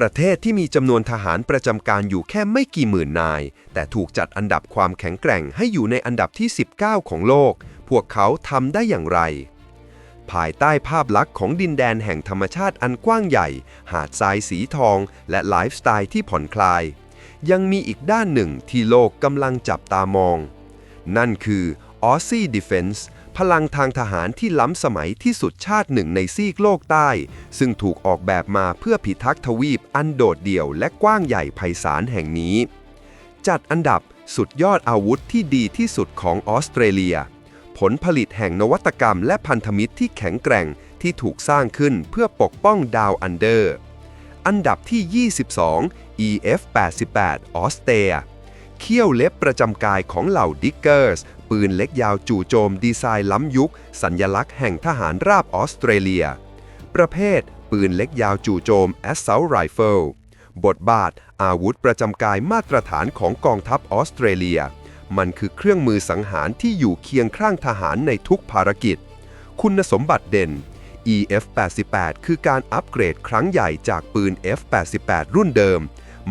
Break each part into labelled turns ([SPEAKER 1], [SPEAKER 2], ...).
[SPEAKER 1] ประเทศที่มีจำนวนทหารประจำการอยู่แค่ไม่กี่หมื่นนาย แต่ถูกจัดอันดับความแข็งแกร่งให้อยู่ในอันดับที่ 19 ของโลก พวกเขาทำได้อย่างไร ภายใต้ภาพลักษณ์ของดินแดนแห่งธรรมชาติอันกว้างใหญ่ หาดทรายสีทอง และไลฟ์สไตล์ที่ผ่อนคลาย ยังมีอีกด้านหนึ่งที่โลกกำลังจับตามอง นั่นคือ Aussie Defense พลังทางทหารที่ล้ำสมัยที่สุดชาติหนึ่งในซีกโลกใต้ ซึ่งถูกออกแบบมาเพื่อพิทักษ์ทวีปอันโดดเดี่ยวและกว้างใหญ่ไพศาลแห่งนี้ จัดอันดับสุดยอดอาวุธที่ดีที่สุดของออสเตรเลีย ผลผลิตแห่งนวัตกรรมและพันธมิตรที่แข็งแกร่งที่ถูกสร้างขึ้นเพื่อปกป้องดาวอันเดอร์ อันดับที่ 22 EF 88 ออสเตรียเขี้ยวเล็บประจำกายของเหล่าดิกเกอร์ส ปืนเล็กยาวจู่โจมดีไซน์ล้ำยุค สัญญลักษณ์แห่งทหารราบออสเตรเลีย ประเภท ปืนเล็กยาวจู่โจม Assault Rifle บทบาท อาวุธประจำกายมาตรฐานของกองทัพออสเตรเลีย มันคือเครื่องมือสังหารที่อยู่เคียงข้างทหารในทุกภารกิจ คุณสมบัติเด่น EF88 คือการอัปเกรดครั้งใหญ่จากปืน F88 รุ่นเดิม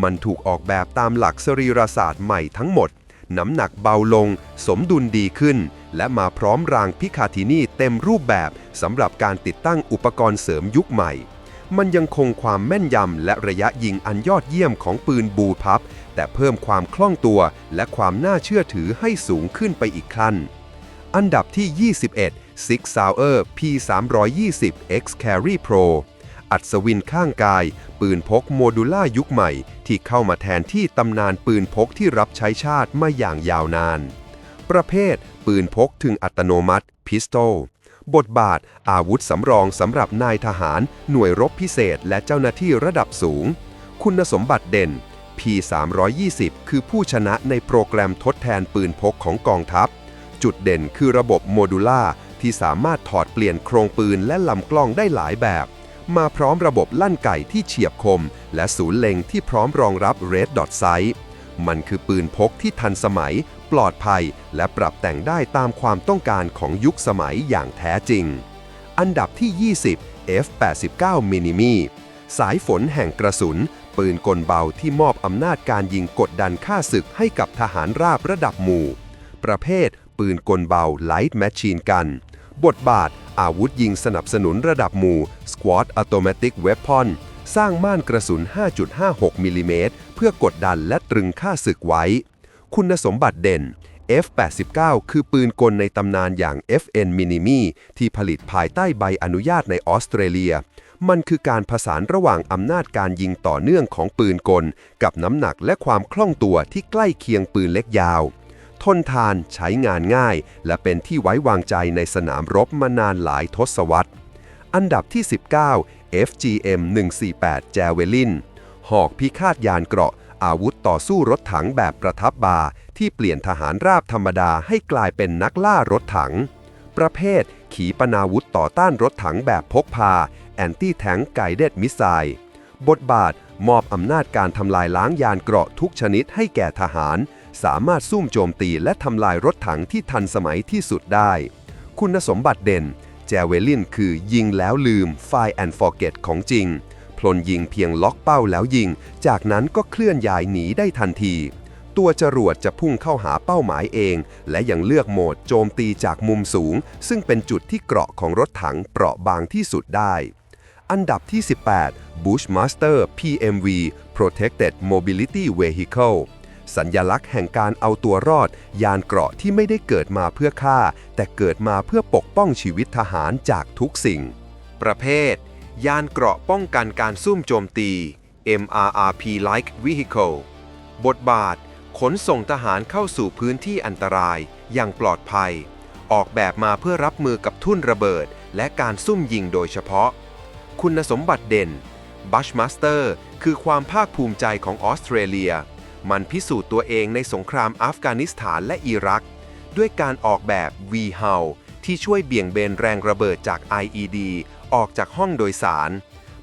[SPEAKER 1] มันถูกออกแบบตามหลักสรีรศาสตร์ใหม่ทั้งหมด น้ำหนักเบาลง สมดุลดีขึ้น และมาพร้อมรางพิคาทินีเต็มรูปแบบสำหรับการติดตั้งอุปกรณ์เสริมยุคใหม่ มันยังคงความแม่นยำและระยะยิงอันยอดเยี่ยมของปืนบูพับ แต่เพิ่มความคล่องตัวและความน่าเชื่อถือให้สูงขึ้นไปอีกขั้น อันดับที่ 21 Six Sauer P320 X Carry Pro อัศวินข้างกาย ปืนพกโมดูล่ายุคใหม่ ที่เข้ามาแทนที่ตำนานปืนพกที่รับใช้ชาติมาอย่างยาวนาน ประเภท ปืนพกถึงอัตโนมัติพิสโตลบทบาท อาวุธสำรองสำหรับนายทหาร หน่วยรบพิเศษ และเจ้าหน้าที่ระดับสูง คุณสมบัติเด่น P320 คือผู้ชนะในโปรแกรมทดแทนปืนพกของกองทัพ จุดเด่นคือระบบโมดูล่าที่สามารถถอดเปลี่ยนโครงปืนและลำกล้องได้หลายแบบ มาพร้อมระบบลั่นไก่ที่เฉียบคม และศูนย์เล็งที่พร้อมรองรับ Red Dot Sight มันคือปืนพกที่ทันสมัย ปลอดภัย และปรับแต่งได้ตามความต้องการของยุคสมัยอย่างแท้จริง อันดับที่ 20 F89 มินิมีสายฝนแห่งกระสุน ปืนกลเบาที่มอบอำนาจการยิงกดดันฆ่าศึกให้กับทหารราบระดับหมู่ ประเภท ปืนกลเบา Light Machine Gun บทบาท อาวุธยิงสนับสนุนระดับหมู่ Squad Automatic Weapon สร้างม่านกระสุน 5.56 มิลลิเมตร เพื่อกดดันและตรึงค่าศึกไว้ คุณสมบัติเด่น F89 คือปืนกลในตำนานอย่าง FN Minimi ที่ผลิตภายใต้ใบอนุญาตในออสเตรเลีย มันคือการผสานระหว่างอำนาจการยิงต่อเนื่องของปืนกล กับน้ำหนักและความคล่องตัวที่ใกล้เคียงปืนเล็กยาว ทนทานใช้งานง่าย และเป็นที่ไว้วางใจในสนามรบมานานหลายทศวรรษ อันดับที่ 19 FGM 148 Javelin หอกพิฆาตยานเกราะ อาวุธต่อสู้รถถังแบบประทับบาร์ที่เปลี่ยนทหารราบธรรมดาให้กลายเป็นนักล่ารถถัง ประเภท ขีปนาวุธต่อต้านรถถังแบบพกพา Anti Tank Guided Missile บทบาทมอบอำนาจการทำลายล้างยานเกราะทุกชนิดให้แก่ทหาร สามารถซุ่มโจมตีและทำลายรถถังที่ทันสมัยที่สุดได้ คุณสมบัติเด่น แจเวลินคือยิงแล้วลืม Fire and Forget ของจริง พลนยิงเพียงล็อกเป้าแล้วยิง จากนั้นก็เคลื่อนย้ายหนีได้ทันที ตัวจรวดจะพุ่งเข้าหาเป้าหมายเอง และยังเลือกโหมดโจมตีจากมุมสูง ซึ่งเป็นจุดที่เกราะของรถถังเปราะบางที่สุดได้อันดับที่ 18 Bushmaster PMV Protected Mobility Vehicle สัญญลักษณ์แห่งการเอาตัวรอด ยานเกราะที่ไม่ได้เกิดมาเพื่อฆ่า แต่เกิดมาเพื่อปกป้องชีวิตทหารจากทุกสิ่ง ประเภท ยานเกราะป้องกันการซุ่มโจมตี MRRP-like vehicle บทบาท ขนส่งทหารเข้าสู่พื้นที่อันตราย อย่างปลอดภัย ออกแบบมาเพื่อรับมือกับทุ่นระเบิด และการซุ่มยิงโดยเฉพาะ คุณสมบัติเด่น Bushmaster คือความภาคภูมิใจของออสเตรเลีย มันพิสูจน์ตัวเองในสงครามอัฟกานิสถานและอิรัก ด้วยการออกแบบ V-HUL ที่ช่วยเบี่ยงเบนแรงระเบิดจาก IED ออกจากห้องโดยสาร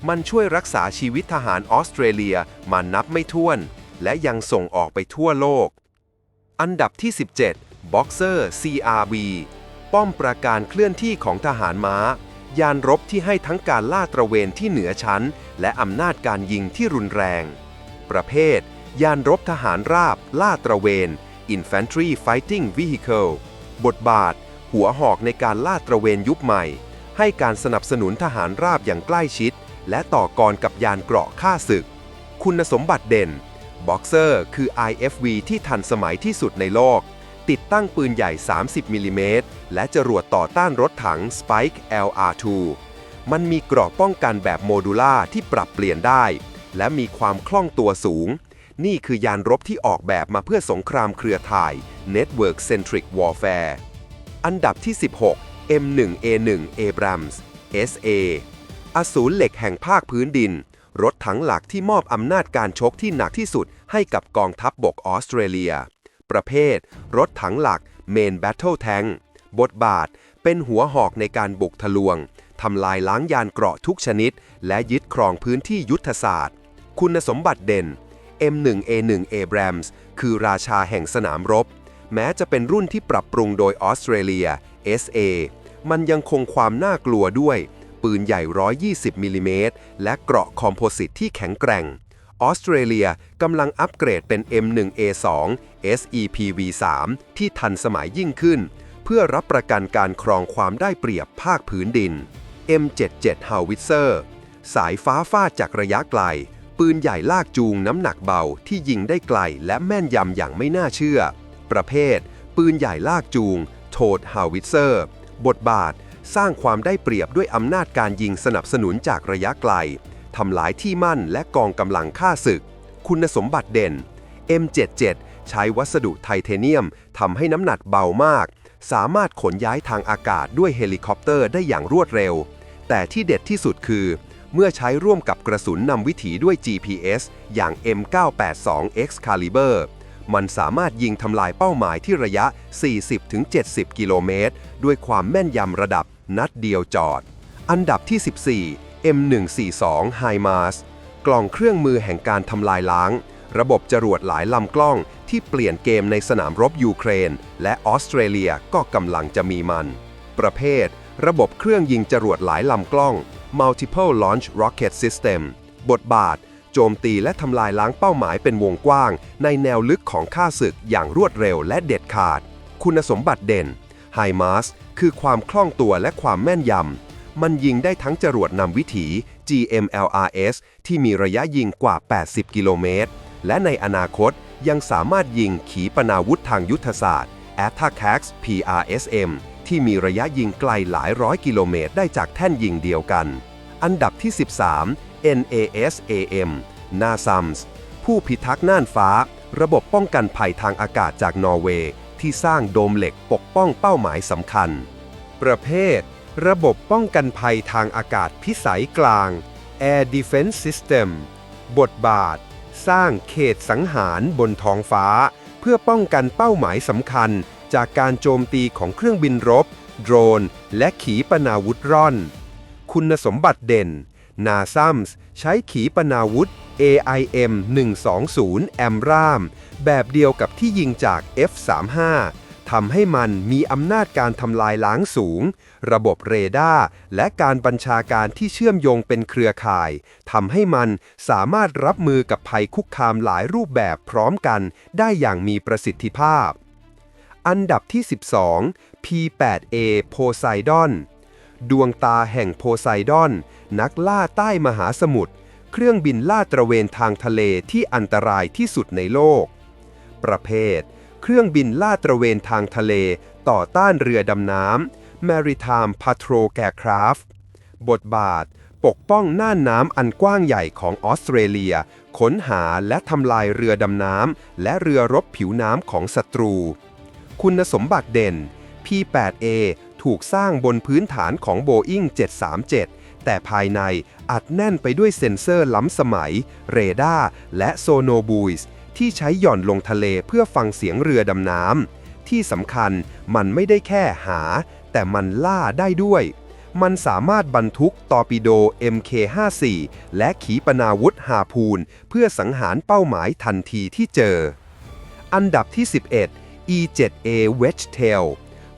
[SPEAKER 1] มันช่วยรักษาชีวิตทหารออสเตรเลียมานับไม่ถ้วน และยังส่งออกไปทั่วโลก อันดับที่ 17 Boxer CRB ป้อมปราการเคลื่อนที่ของทหารม้า ยานรบที่ให้ทั้งการล่าตระเวนที่เหนือชั้น และอำนาจการยิงที่รุนแรง ประเภท ยานรบทหารราบ ล่าตระเวน Infantry Fighting Vehicle บทบาท หัวหอกในการล่าตระเวนยุคใหม่ ให้การสนับสนุนทหารราบอย่างใกล้ชิด และต่อกรกับยานเกราะฆ่าศึก คุณสมบัติเด่น บ็อกเซอร์คือ IFV ที่ทันสมัยที่สุดในโลก ติดตั้งปืนใหญ่ 30มิลลิเมตรและจรวดต่อต้านรถถัง Spike LR2 มันมีเกราะป้องกันแบบโมดูล่าที่ปรับเปลี่ยนได้ และมีความคล่องตัวสูง นี่คือยานรบที่ออกแบบมาเพื่อสงครามเครือข่าย Network Centric Warfare อันดับที่ 16 M1A1 Abrams SA อสูรเหล็กแห่งภาคพื้นดิน รถถังหลักที่มอบอำนาจการชกที่หนักที่สุดให้กับกองทัพบบกออสเตรเลีย ประเภท รถถังหลัก Main Battle Tank บทบาท เป็นหัวหอกในการบุกทะลวงทำลายล้างยานเกราะทุกชนิด และยึดครองพื้นที่ยุทธศาสตร์ คุณสมบัติเด่น M1A1 Abrams คือราชาแห่งสนามรบ แม้จะเป็นรุ่นที่ปรับปรุงโดยออสเตรเลีย SA มันยังคงความน่ากลัวด้วย ปืนใหญ่ 120มิลลิเมตรและเกราะคอมโพสิตที่แข็งแกร่ง ออสเตรเลียกำลังอัปเกรดเป็น M1A2 SEPV3 ที่ทันสมัยยิ่งขึ้น เพื่อรับประกันการครองความได้เปรียบภาคพื้นดิน M77 Howitzer สายฟ้าฟาดจากระยะไกล ปืนใหญ่ลากจูงน้ำหนักเบาที่ยิงได้ไกลและแม่นยำอย่างไม่น่าเชื่อ ประเภท ปืนใหญ่ลากจูง โทดฮาวิเซอร์ บทบาท สร้างความได้เปรียบด้วยอำนาจการยิงสนับสนุนจากระยะไกลทำลายที่มั่นและกองกำลังฆ่าศึก คุณสมบัติเด่น M77 ใช้วัสดุไทเทเนียมทำให้น้ำหนักเบามาก สามารถขนย้ายทางอากาศด้วยเฮลิคอปเตอร์ได้อย่างรวดเร็ว แต่ที่เด็ดที่สุดคือ เมื่อใช้ร่วมกับกระสุนนำวิถีด้วย GPS อย่าง M982X Caliber มันสามารถยิงทำลายเป้าหมายที่ระยะ 40-70 กิโลเมตร ด้วยความแม่นยำระดับนัดเดียวจอด อันดับที่ 14 M142 HIMARS กล่องเครื่องมือแห่งการทำลายล้าง ระบบจรวดหลายลำกล้องที่เปลี่ยนเกมในสนามรบยูเครน และออสเตรเลียก็กำลังจะมีมัน ประเภท ระบบเครื่องยิงจรวดหลายลำกล้อง Multiple Launch Rocket System บทบาท โจมตีและทำลายล้างเป้าหมายเป็นวงกว้าง ในแนวลึกของข้าศึกอย่างรวดเร็วและเด็ดขาด คุณสมบัติเด่น HIMARS คือความคล่องตัวและความแม่นยำ มันยิงได้ทั้งจรวดนำวิถี GMLRS ที่มีระยะยิงกว่า 80 กิโลเมตร และในอนาคตยังสามารถยิงขีปนาวุธทางยุทธศาสตร์ ATACMS PRSM ที่มีระยะยิงไกลหลายร้อยกิโลเมตรได้จากแท่นยิงเดียวกัน อันดับที่ 13 NASAM NASAMS ผู้พิทักษ์น่านฟ้า ระบบป้องกันภัยทางอากาศจากนอร์เวย์ที่สร้างโดมเหล็กปกป้องเป้าหมายสำคัญ ประเภท ระบบป้องกันภัยทางอากาศพิสัยกลาง Air Defense System บทบาท สร้างเขตสังหารบนท้องฟ้า เพื่อป้องกันเป้าหมายสำคัญ จากการโจมตีของเครื่องบินรบ โดรน และขีปนาวุธร่อน คุณสมบัติเด่น นาซัมส์ใช้ขีปนาวุธ AIM 120 แอมราม แบบเดียวกับที่ยิงจาก F35 ทำให้มันมีอำนาจการทำลายล้างสูง ระบบเรดาร์และการบัญชาการที่เชื่อมโยงเป็นเครือข่ายทำให้มันสามารถรับมือกับภัยคุกคามหลายรูปแบบพร้อมกันได้อย่างมีประสิทธิภาพ อันดับที่ 12 P8A Poseidon ดวงตาแห่งโพไซดอน นักล่าใต้มหาสมุทร เครื่องบินล่าตระเวนทางทะเลที่อันตรายที่สุดในโลก ประเภท เครื่องบินล่าตระเวนทางทะเลต่อต้านเรือดำน้ำ Maritime Patrol Aircraft บทบาท ปกป้องน่านน้ำอันกว้างใหญ่ของออสเตรเลีย ค้นหาและทำลายเรือดำน้ำและเรือรบผิวน้ำของศัตรู คุณสมบัติเด่น P8A ถูกสร้างบนพื้นฐานของ Boeing 737 แต่ภายในอัดแน่นไปด้วยเซ็นเซอร์ล้ำสมัย เรดาร์และโซโนบูยส์ที่ใช้หย่อนลงทะเลเพื่อฟังเสียงเรือดำน้ำ ที่สำคัญมันไม่ได้แค่หา แต่มันล่าได้ด้วย มันสามารถบรรทุกตอร์ปิโด MK54 และขีปนาวุธฮาพูน เพื่อสังหารเป้าหมายทันทีที่เจอ อันดับที่ 11 E7A Wedgetail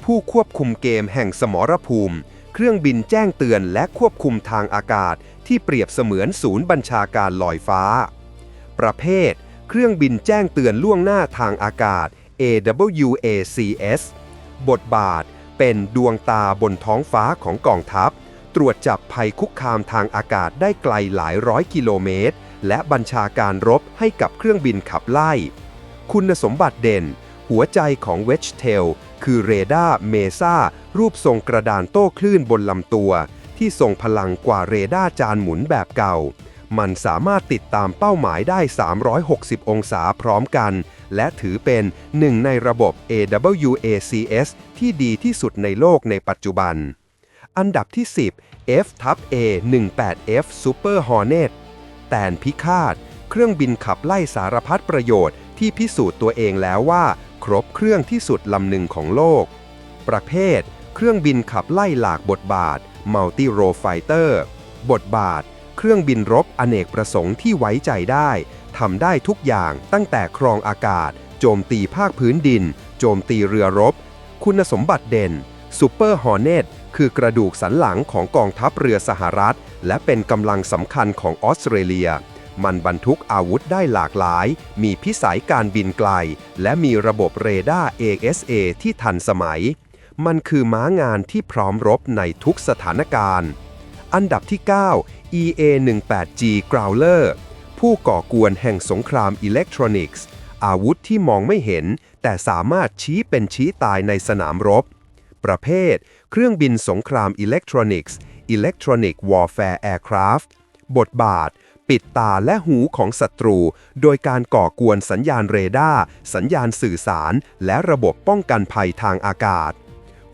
[SPEAKER 1] ผู้ควบคุมเกมแห่งสมรภูมิ เครื่องบินแจ้งเตือนและควบคุมทางอากาศ ที่เปรียบเสมือนศูนย์บัญชาการลอยฟ้า ประเภท เครื่องบินแจ้งเตือนล่วงหน้าทางอากาศ AWACS บทบาทเป็นดวงตาบนท้องฟ้าของกองทัพ ตรวจจับภัยคุกคามทางอากาศได้ไกลหลายร้อยกิโลเมตร และบัญชาการรบให้กับเครื่องบินขับไล่ คุณสมบัติเด่น หัวใจของเวชเทลคือเรดาร์เมซ่ารูปทรงกระดานโต้คลื่นบนลำตัว ที่ทรงพลังกว่าเรดาร์จานหมุนแบบเก่า มันสามารถติดตามเป้าหมายได้ 360 องศาพร้อมกัน และถือเป็นหนึ่งในระบบ AWACS ที่ดีที่สุดในโลกในปัจจุบัน อันดับที่ 10 F ทับ A 18F Super Hornet แตนพิฆาต เครื่องบินขับไล่สารพัดประโยชน์ที่พิสูจน์ตัวเองแล้วว่า ครบเครื่องที่สุดลำหนึ่งของโลก ประเภท เครื่องบินขับไล่หลากบทบาท Multi r o l Fighter บทบาท เครื่องบินรบอเนกประสงค์ที่ไว้ใจได้ทำได้ทุกอย่างตั้งแต่ครองอากาศ โจมตีภาคพื้นดิน โจมตีเรือรบ คุณสมบัติเด่น Super Hornet คือกระดูกสันหลังของกองทัพเรือสหรัฐ และเป็นกำลังสำคัญของออสเตรเลีย มันบรรทุกอาวุธได้หลากหลาย มีพิสัยการบินไกล และมีระบบเรดาร์ ASA ที่ทันสมัย มันคือม้างานที่พร้อมรบในทุกสถานการณ์ อันดับที่ 9 EA-18G Growler ผู้ก่อกวนแห่งสงครามอิเล็กทรอนิกส์ อาวุธที่มองไม่เห็น แต่สามารถชี้เป็นชี้ตายในสนามรบ ประเภท เครื่องบินสงครามอิเล็กทรอนิกส์ Electronic Warfare Aircraft บทบาท ปิดตาและหูของศัตรู โดยการก่อกวนสัญญาณเรดาร์ สัญญาณสื่อสาร และระบบป้องกันภัยทางอากาศ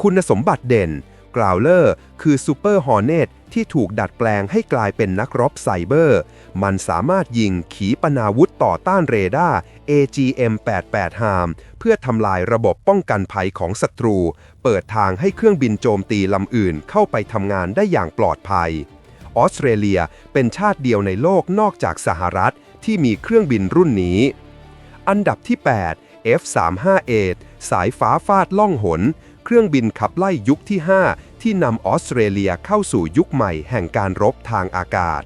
[SPEAKER 1] คุณสมบัติเด่นกราวเลอร์คือซูเปอร์ฮอร์เนตที่ถูกดัดแปลงให้กลายเป็นนักรบไซเบอร์ มันสามารถยิงขีปนาวุธต่อต้านเรดาร์ AGM-88 HARM เพื่อทำลายระบบป้องกันภัยของศัตรู เปิดทางให้เครื่องบินโจมตีลำอื่นเข้าไปทำงานได้อย่างปลอดภัย ออสเตรเลียเป็นชาติเดียวในโลกนอกจากสหรัฐที่มีเครื่องบินรุ่นนี้ อันดับที่ 8 F-35A สายฟ้าฟาดล่องหน เครื่องบินขับไล่ยุคที่ 5 ที่นำออสเตรเลียเข้าสู่ยุคใหม่แห่งการรบทางอากาศ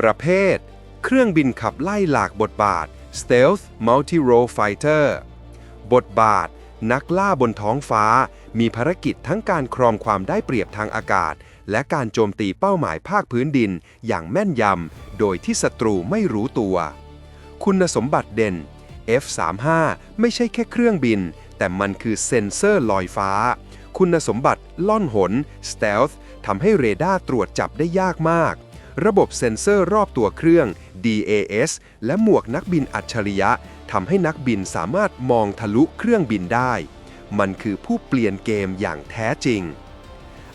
[SPEAKER 1] ประเภท เครื่องบินขับไล่หลากบทบาท Stealth Multi-Role Fighter บทบาท นักล่าบนท้องฟ้า มีภารกิจทั้งการครองความได้เปรียบทางอากาศ และการโจมตีเป้าหมายภาคพื้นดินอย่างแม่นยำ โดยที่ศัตรูไม่รู้ตัว คุณสมบัติเด่น F35 ไม่ใช่แค่เครื่องบิน แต่มันคือเซ็นเซอร์ลอยฟ้า คุณสมบัติล่อนหน Stealth ทำให้เรดาร์ตรวจจับได้ยากมาก ระบบเซ็นเซอร์รอบตัวเครื่อง DAS และหมวกนักบินอัจฉริยะทำให้นักบินสามารถมองทะลุเครื่องบินได้ มันคือผู้เปลี่ยนเกมอย่างแท้จริง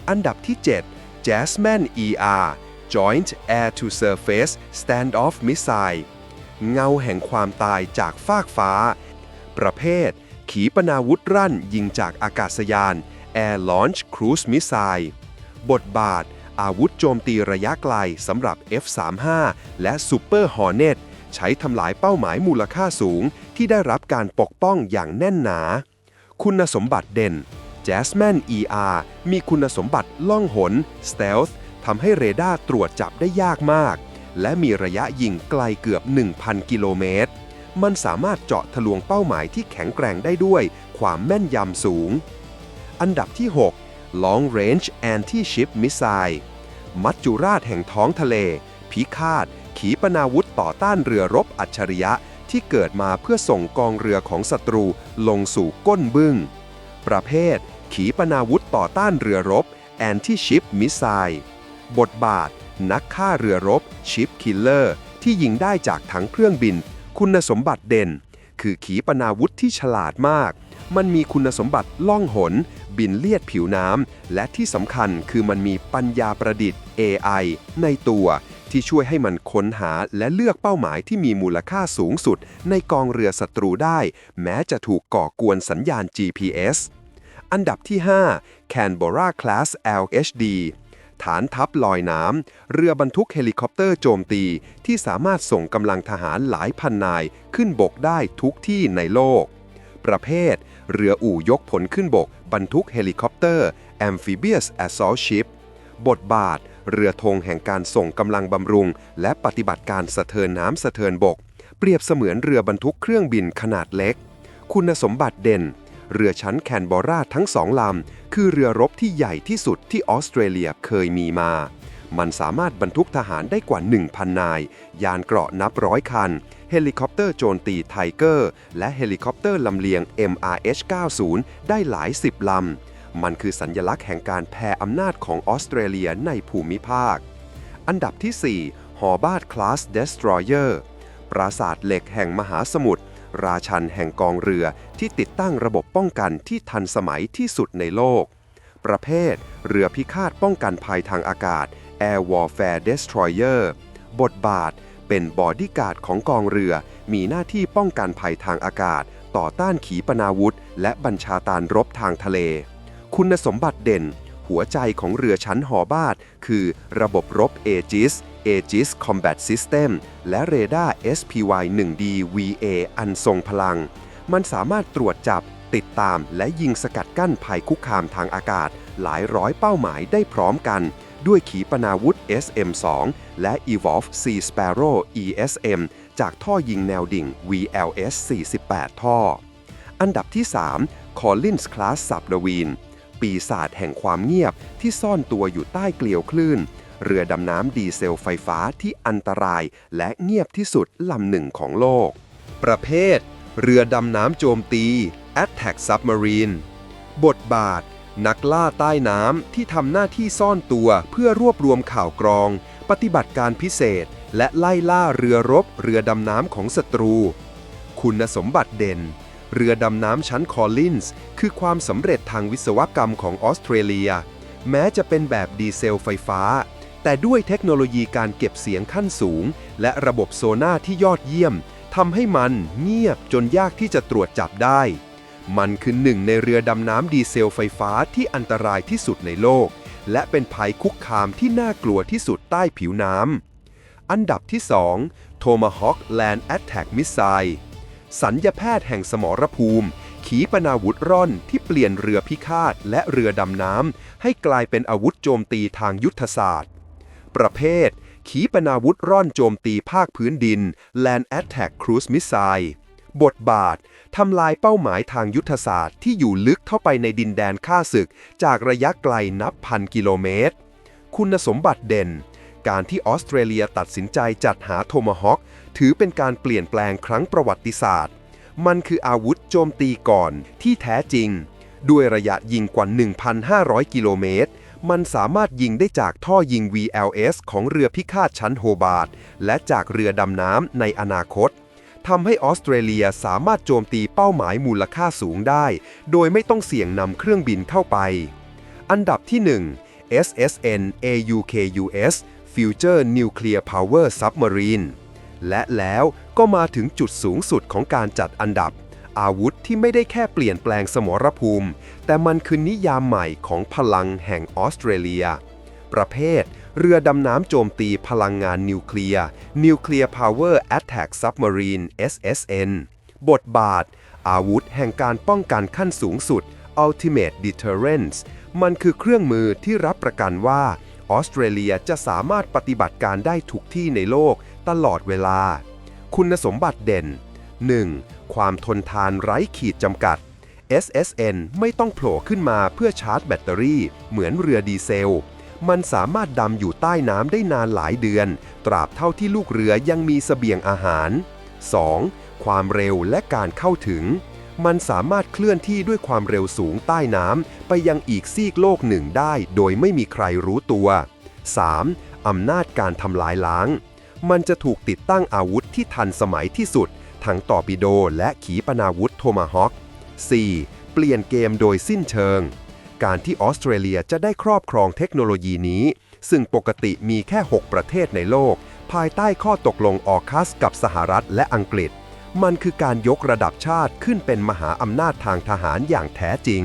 [SPEAKER 1] อันดับที่7 Jasmine ER Joint Air to Surface Standoff Missile เงาแห่งความตายจากฟากฟ้า ประเภท ขีปนาวุธรั่นยิงจากอากาศยาน Air Launch Cruise Missile บทบาท อาวุธโจมตีระยะไกลสำหรับ F-35 และ Super Hornet ใช้ทำลายเป้าหมายมูลค่าสูงที่ได้รับการปกป้องอย่างแน่นหนา คุณสมบัติเด่น Jasmine ER มีคุณสมบัติล่องหน Stealth ทำให้เรดาร์ตรวจจับได้ยากมาก และมีระยะยิงไกลเกือบ 1,000 กิโลเมตร มันสามารถเจาะทะลวงเป้าหมายที่แข็งแกร่งได้ด้วยความแม่นยำสูง อันดับที่ 6 Long Range Anti-Ship Missile มัจจุราชแห่งท้องทะเล พิฆาต ขีปนาวุธต่อต้านเรือรบอัจฉริยะที่เกิดมาเพื่อส่งกองเรือของศัตรูลงสู่ก้นบึ้ง ประเภท ขีปนาวุธต่อต้านเรือรบ Anti-Ship Missile บทบาท นักฆ่าเรือรบ Ship Killer ที่ยิงได้จากทั้งเครื่องบิน คุณสมบัติเด่น คือขีปนาวุธที่ฉลาดมาก มันมีคุณสมบัติล่องหน บินเลียดผิวน้ำ และที่สำคัญคือมันมีปัญญาประดิษฐ์ AI ในตัวที่ช่วยให้มันค้นหาและเลือกเป้าหมายที่มีมูลค่าสูงสุดในกองเรือศัตรูได้ แม้จะถูกก่อกวนสัญญาณ GPS อันดับที่ 5 Canberra Class LHD ฐานทัพลอยน้ำ เรือบรรทุกเฮลิคอปเตอร์โจมตี ที่สามารถส่งกำลังทหารหลายพันนายขึ้นบกได้ทุกที่ในโลก ประเภท เรืออู่ยกผลขึ้นบก บรรทุกเฮลิคอปเตอร์ Amphibious Assault Ship บทบาท เรือธงแห่งการส่งกำลังบำรุง และปฏิบัติการสะเทินน้ำสะเทินบก เปรียบเสมือนเรือบรรทุกเครื่องบินขนาดเล็ก คุณสมบัติเด่น เรือชั้นแคนเบอราทั้งสองลำ คือเรือรบที่ใหญ่ที่สุดที่ออสเตรเลียเคยมีมา มันสามารถบรรทุกทหารได้กว่า 1,000 นาย ยานเกราะนับร้อยคัน เฮลิคอปเตอร์โจรตีไทเกอร์ และเฮลิคอปเตอร์ลำเลียง MRH-90 ได้หลายสิบลำ มันคือสัญลักษณ์แห่งการแผ่อำนาจของออสเตรเลียในภูมิภาค อันดับที่4หอบาดคลาสเดสทรอยเออร์ปราสาทเหล็กแห่งมหาสมุทร ราชันแห่งกองเรือที่ติดตั้งระบบป้องกันที่ทันสมัยที่สุดในโลก ประเภท เรือพิฆาตป้องกันภัยทางอากาศ Air Warfare Destroyer บทบาท เป็นบอดี้การ์ดของกองเรือ มีหน้าที่ป้องกันภัยทางอากาศ ต่อต้านขีปนาวุธ และบัญชาการรบทางทะเล คุณสมบัติเด่น หัวใจของเรือชั้นหอบาดคือระบบรบ Aegis Aegis Combat System และเรดาร์ SPY-1D VA อันทรงพลัง มันสามารถตรวจจับ ติดตามและยิงสกัดกั้นภัยคุกคามทางอากาศ หลายร้อยเป้าหมายได้พร้อมกัน ด้วยขีปนาวุธ SM-2 และ Evolve Sea Sparrow ESM จากท่อยิงแนวดิ่ง VLS 48 ท่อ อันดับที่ 3 Collins Class Submarine ปีศาจแห่งความเงียบที่ซ่อนตัวอยู่ใต้เกลียวคลื่น เรือดำน้ำดีเซลไฟฟ้าที่อันตรายและเงียบที่สุดลำหนึ่งของโลก ประเภท เรือดำน้ำโจมตี Attack Submarine บทบาท นักล่าใต้น้ำที่ทำหน้าที่ซ่อนตัวเพื่อรวบรวมข่าวกรอง ปฏิบัติการพิเศษ และไล่ล่าเรือรบเรือดำน้ำของศัตรู คุณสมบัติเด่น เรือดำน้ำชั้นคอลลินส์คือความสำเร็จทางวิศวกรรมของออสเตรเลีย แม้จะเป็นแบบดีเซลไฟฟ้า แต่ด้วยเทคโนโลยีการเก็บเสียงขั้นสูง และระบบโซน่าที่ยอดเยี่ยมทำให้มันเงียบจนยากที่จะตรวจจับได้ มันคือหนึ่งในเรือดำน้ำดีเซลไฟฟ้าที่อันตรายที่สุดในโลก และเป็นภัยคุกคามที่น่ากลัวที่สุดใต้ผิวน้ำอันดับที่ 2 Tomahawk Land Attack Missile สัญญาแพทย์แห่งสมรภูมิ ขีปนาวุธร่อนที่เปลี่ยนเรือพิฆาตและเรือดำน้ำให้กลายเป็นอาวุธโจมตีทางยุทธศาสตร์ ประเภท ขีปนาวุธร่อนโจมตีภาคพื้นดิน Land Attack Cruise Missile บทบาท ทำลายเป้าหมายทางยุทธศาสตร์ที่อยู่ลึกเข้าไปในดินแดนข้าศึก จากระยะไกลนับพันกิโลเมตร คุณสมบัติเด่น การที่ออสเตรเลียตัดสินใจจัดหาโทมาฮอคถือเป็นการเปลี่ยนแปลงครั้งประวัติศาสตร์ มันคืออาวุธโจมตีก่อนที่แท้จริง ด้วยระยะยิงกว่า 1,500 กิโลเมตร มันสามารถยิงได้จากท่อยิง VLS ของเรือพิฆาตชั้นโฮบาร์ดและจากเรือดำน้ำในอนาคตทำให้ออสเตรเลียสามารถโจมตีเป้าหมายมูลค่าสูงได้ โดยไม่ต้องเสี่ยงนำเครื่องบินเข้าไป อันดับที่ 1 SSN AUKUS Future Nuclear Power Submarine และแล้วก็มาถึงจุดสูงสุดของการจัดอันดับ อาวุธที่ไม่ได้แค่เปลี่ยนแปลงสมรภูมิ แต่มันคือนิยามใหม่ของพลังแห่งออสเตรเลีย ประเภท เรือดำน้ำโจมตีพลังงานนิวเคลียร์ Nuclear Power Attack Submarine SSN บทบาท อาวุธแห่งการป้องกันขั้นสูงสุด Ultimate Deterrence มันคือเครื่องมือที่รับประกันว่า ออสเตรเลียจะสามารถปฏิบัติการได้ทุกที่ในโลกตลอดเวลา คุณสมบัติเด่น 1. ความทนทานไร้ขีดจำกัด SSN ไม่ต้องโผล่ขึ้นมาเพื่อชาร์จแบตเตอรี่ เหมือนเรือดีเซล มันสามารถดำอยู่ใต้น้ำได้นานหลายเดือน ตราบเท่าที่ลูกเรือยังมีเสบียงอาหาร 2. ความเร็วและการเข้าถึง มันสามารถเคลื่อนที่ด้วยความเร็วสูงใต้น้ำไปยังอีกซีกโลกหนึ่งได้ โดยไม่มีใครรู้ตัว 3. อำนาจการทำลายล้าง มันจะถูกติดตั้งอาวุธที่ทันสมัยที่สุด ทั้งต่อปิโดและขีปนาวุธโทมาฮอค 4. เปลี่ยนเกมโดยสิ้นเชิง การที่ออสเตรเลียจะได้ครอบครองเทคโนโลยีนี้ ซึ่งปกติมีแค่ 6 ประเทศในโลก ภายใต้ข้อตกลงออคัสกับสหรัฐและอังกฤษ มันคือการยกระดับชาติขึ้นเป็นมหาอำนาจทางทหารอย่างแท้จริง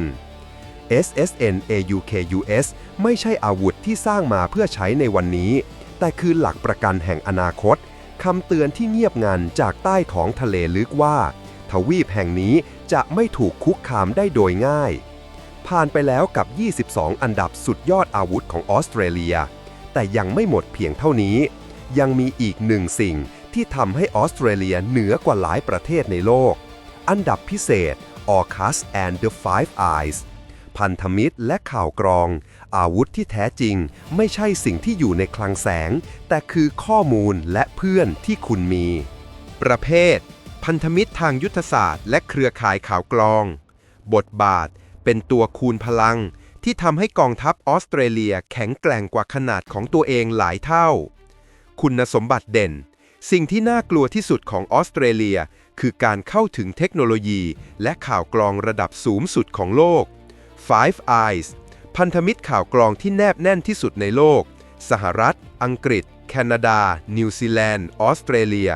[SPEAKER 1] SSN AUKUS ไม่ใช่อาวุธที่สร้างมาเพื่อใช้ในวันนี้ แต่คือหลักประกันแห่งอนาคตคำเตือนที่เงียบงันจากใต้ท้องทะเลลึกว่า ทวีปแห่งนี้จะไม่ถูกคุกคามได้โดยง่าย ผ่านไปแล้วกับ 22 อันดับสุดยอดอาวุธของออสเตรเลีย แต่ยังไม่หมดเพียงเท่านี้ ยังมีอีกหนึ่งสิ่ง ที่ทำให้ออสเตรเลียเหนือกว่าหลายประเทศในโลก อันดับพิเศษ AUKUS and the Five Eyes พันธมิตรและข่าวกรอง อาวุธที่แท้จริง ไม่ใช่สิ่งที่อยู่ในคลังแสง แต่คือข้อมูลและเพื่อนที่คุณมี ประเภท พันธมิตรทางยุทธศาสตร์ และเครือข่ายข่าวกรอง บทบาท เป็นตัวคูณพลัง ที่ทำให้กองทัพออสเตรเลียแข็งแกร่งกว่าขนาดของตัวเองหลายเท่า คุณสมบัติเด่น สิ่งที่น่ากลัวที่สุดของออสเตรเลีย คือการเข้าถึงเทคโนโลยี และข่าวกรองระดับสูงสุดของโลก Five Eyes พันธมิตรข่าวกรองที่แนบแน่นที่สุดในโลก สหรัฐ อังกฤษ แคนาดา นิวซีแลนด์ ออสเตรเลีย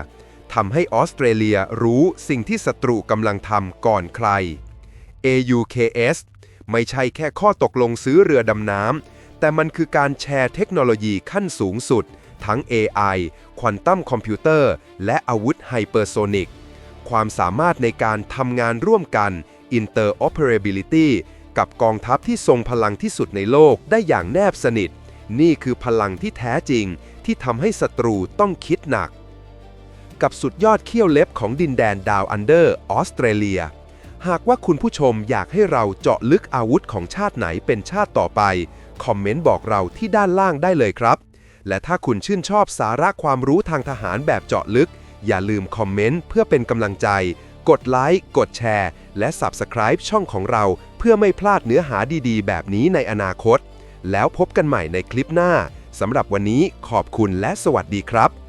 [SPEAKER 1] ทำให้ออสเตรเลียรู้สิ่งที่ศัตรูกำลังทำก่อนใคร AUKS ไม่ใช่แค่ข้อตกลงซื้อเรือดำน้ำแต่มันคือการแชร์เทคโนโลยีขั้นสูงสุด ทั้ง AI ควอนตัมคอมพิวเตอร์ และอาวุธไฮเปอร์โซนิก ความสามารถในการทำงานร่วมกัน interoperability กับกองทัพที่ทรงพลังที่สุดในโลกได้อย่างแนบสนิท นี่คือพลังที่แท้จริง ที่ทำให้ศัตรูต้องคิดหนัก กับสุดยอดเขี้ยวเล็บของดินแดนดาวอันเดอร์ออสเตรเลีย หากว่าคุณผู้ชมอยากให้เราเจาะลึกอาวุธของชาติไหนเป็นชาติต่อไป คอมเมนต์บอกเราที่ด้านล่างได้เลยครับ และถ้าคุณชื่นชอบสาระความรู้ทางทหารแบบเจาะลึก อย่าลืมคอมเมนต์เพื่อเป็นกำลังใจ กดไลค์ กดแชร์ และ Subscribe ช่องของเรา เพื่อไม่พลาดเนื้อหาดีๆ แบบนี้ในอนาคต แล้วพบกันใหม่ในคลิปหน้าสำหรับวันนี้ขอบคุณและสวัสดีครับ